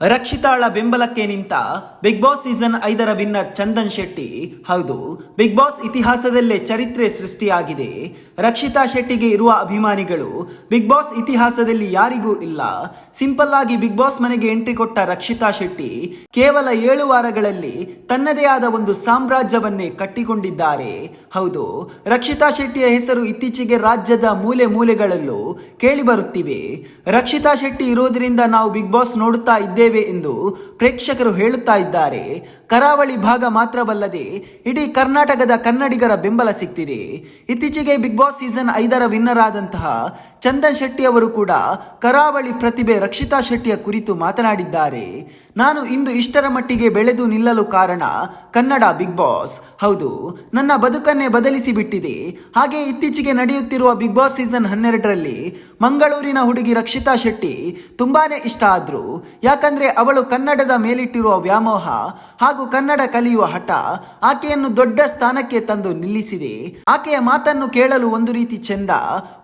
ರಕ್ಷಿತಾಳ ಬೆಂಬಲಕ್ಕೆ ನಿಂತ big boss season ಐದರ ವಿನ್ನರ್ ಚಂದನ್ ಶೆಟ್ಟಿ. ಹೌದು ಬಿಗ್ ಬಾಸ್ ಇತಿಹಾಸದಲ್ಲೇ ಚರಿತ್ರೆ ಸೃಷ್ಟಿಯಾಗಿದೆ. ರಕ್ಷಿತಾ ಶೆಟ್ಟಿಗೆ ಇರುವ ಅಭಿಮಾನಿಗಳು ಬಿಗ್ ಬಾಸ್ ಇತಿಹಾಸದಲ್ಲಿ ಯಾರಿಗೂ ಇಲ್ಲ. ಸಿಂಪಲ್ ಆಗಿ ಬಿಗ್ ಬಾಸ್ ಮನೆಗೆ ಎಂಟ್ರಿ ಕೊಟ್ಟ ರಕ್ಷಿತಾ ಶೆಟ್ಟಿ ಕೇವಲ ಏಳು ವಾರಗಳಲ್ಲಿ ತನ್ನದೇ ಆದ ಒಂದು ಸಾಮ್ರಾಜ್ಯವನ್ನೇ ಕಟ್ಟಿಕೊಂಡಿದ್ದಾರೆ. ಹೌದು, ರಕ್ಷಿತಾ ಶೆಟ್ಟಿಯ ಹೆಸರು ಇತ್ತೀಚೆಗೆ ರಾಜ್ಯದ ಮೂಲೆ ಮೂಲೆಗಳಲ್ಲೂ ಕೇಳಿಬರುತ್ತಿವೆ. ರಕ್ಷಿತಾ ಶೆಟ್ಟಿ ಇರೋದ್ರಿಂದ ನಾವು ಬಿಗ್ ಬಾಸ್ ನೋಡುತ್ತಾ ಇದ್ದೇವೆ ಎಂದು ಪ್ರೇಕ್ಷಕರು ಹೇಳುತ್ತಾ ಇದ್ದಾರೆ. ಕರಾವಳಿ ಭಾಗ ಮಾತ್ರವಲ್ಲದೆ ಇಡೀ ಕರ್ನಾಟಕದ ಕನ್ನಡಿಗರ ಬೆಂಬಲ ಸಿಕ್ತಿದೆ. ಇತ್ತೀಚೆಗೆ ಬಿಗ್ ಬಾಸ್ ಸೀಸನ್ ಐದರ ವಿನ್ನರ್ ಆದಂತಹ ಚಂದನ್ ಶೆಟ್ಟಿ ಅವರು ಕೂಡ ಕರಾವಳಿ ಪ್ರತಿಭೆ ರಕ್ಷಿತಾ ಶೆಟ್ಟಿಯ ಕುರಿತು ಮಾತನಾಡಿದ್ದಾರೆ. ನಾನು ಇಂದು ಇಷ್ಟರ ಮಟ್ಟಿಗೆ ಬೆಳೆದು ನಿಲ್ಲಲು ಕಾರಣ ಕನ್ನಡ ಬಿಗ್ ಬಾಸ್. ಹೌದು, ನನ್ನ ಬದುಕನ್ನೇ ಬದಲಿಸಿ ಬಿಟ್ಟಿದೆ ಹಾಗೆ ಇತ್ತೀಚೆಗೆ ನಡೆಯುತ್ತಿರುವ ಬಿಗ್ ಬಾಸ್ ಸೀಸನ್ ಹನ್ನೆರಡರಲ್ಲಿ ಮಂಗಳೂರಿನ ಹುಡುಗಿ ರಕ್ಷಿತಾ ಶೆಟ್ಟಿ ತುಂಬಾನೇ ಇಷ್ಟ ಆದ್ರು. ಯಾಕಂದ್ರೆ ಅವಳು ಕನ್ನಡದ ಮೇಲಿಟ್ಟಿರುವ ವ್ಯಾಮೋಹ ಹಾಗೂ ಕನ್ನಡ ಕಲಿಯುವ ಹಠ ಆಕೆಯನ್ನು ದೊಡ್ಡ ಸ್ಥಾನಕ್ಕೆ ತಂದು ನಿಲ್ಲಿಸಿದೆ. ಆಕೆಯ ಮಾತನ್ನು ಕೇಳಲು ಒಂದು ರೀತಿ ಚೆಂದ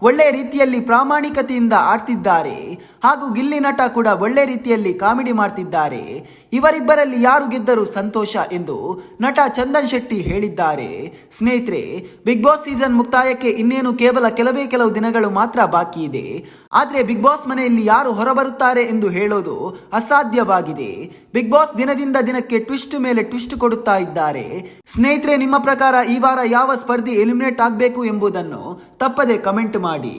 ಒಳ್ಳೆ ರೀತಿಯಲ್ಲಿ ಪ್ರಾಮಾಣಿಕತೆಯಿಂದ ಆಡ್ತಿದ್ದಾರೆ ಹಾಗೂ ಗಿಲ್ಲಿ ನಟ ಕೂಡ ಒಳ್ಳೆ ರೀತಿಯಲ್ಲಿ ಕಾಮಿಡಿ ಮಾಡ್ತಿದ್ದಾರೆ. ಇವರಿಬ್ಬರಲ್ಲಿ ಯಾರು ಗೆದ್ದರೂ ಸಂತೋಷ ಎಂದು ನಟ ಚಂದನ್ ಶೆಟ್ಟಿ ಹೇಳಿದ್ದಾರೆ. ಸ್ನೇಹಿತರೆ, ಬಿಗ್ ಬಾಸ್ ಸೀಸನ್ ಮುಕ್ತಾಯಕ್ಕೆ ಇನ್ನೇನು ಕೇವಲ ಕೆಲವೇ ಕೆಲವು ದಿನಗಳು ಮಾತ್ರ ಬಾಕಿ ಇದೆ. ಆದ್ರೆ ಬಿಗ್ ಬಾಸ್ ಮನೆಯಲ್ಲಿ ಯಾರು ಹೊರಬರುತ್ತಾರೆ ಎಂದು ಹೇಳೋದು ಅಸಾಧ್ಯವಾಗಿದೆ. ಬಿಗ್ ಬಾಸ್ ದಿನದಿಂದ ದಿನಕ್ಕೆ ಟ್ವಿಸ್ಟ್ ಮೇಲೆ ಟ್ವಿಸ್ಟ್ ಕೊಡುತ್ತಾ ಇದ್ದಾರೆ. ಸ್ನೇಹಿತರೆ, ನಿಮ್ಮ ಪ್ರಕಾರ ಈ ವಾರ ಯಾವ ಸ್ಪರ್ಧಿ ಎಲಿಮಿನೇಟ್ ಆಗಬೇಕು ಎಂಬುದನ್ನು ತಪ್ಪದೆ ಕಮೆಂಟ್ ಮಾಡಿ.